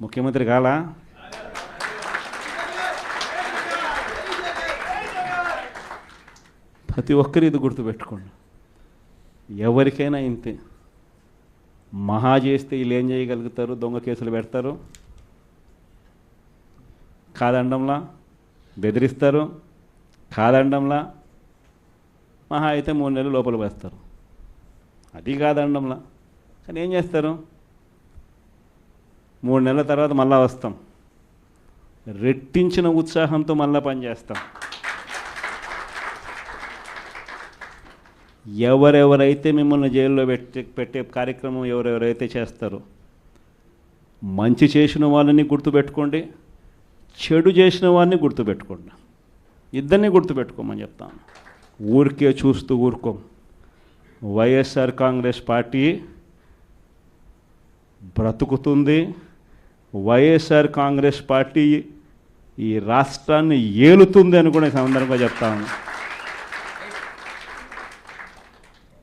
ముఖ్యమంత్రి కాలా ప్రతి ఒక్కరు ఇది గుర్తుపెట్టుకోండి. ఎవరికైనా ఇంతే. మహా చేస్తే వీళ్ళు ఏం చేయగలుగుతారు? దొంగ కేసులు పెడతారు. కాదండంలా బెదిరిస్తారు. కాదండంలా మహా అయితే మూడు నెలలు లోపల వేస్తారు. అది కాదండంలా. కానీ ఏం చేస్తారు? మూడు నెలల తర్వాత మళ్ళా వస్తాం. రెట్టించిన ఉత్సాహంతో మళ్ళా పనిచేస్తాం ఎవరెవరైతే మిమ్మల్ని జైల్లో పెట్టే పెట్టే కార్యక్రమం ఎవరెవరైతే చేస్తారో మంచి చేసిన వాళ్ళని గుర్తుపెట్టుకోండి చెడు చేసిన వాడిని గుర్తుపెట్టుకోండి. ఇద్దరిని గుర్తుపెట్టుకోమని చెప్తాను. ఊరికే చూస్తూ ఊరుకోం. వైఎస్ఆర్ కాంగ్రెస్ పార్టీ బ్రతుకుతుంది. వైఎస్ఆర్ కాంగ్రెస్ పార్టీ ఈ రాష్ట్రాన్ని ఏలుతుంది అని కూడా ఈ సందర్భంగా చెప్తాను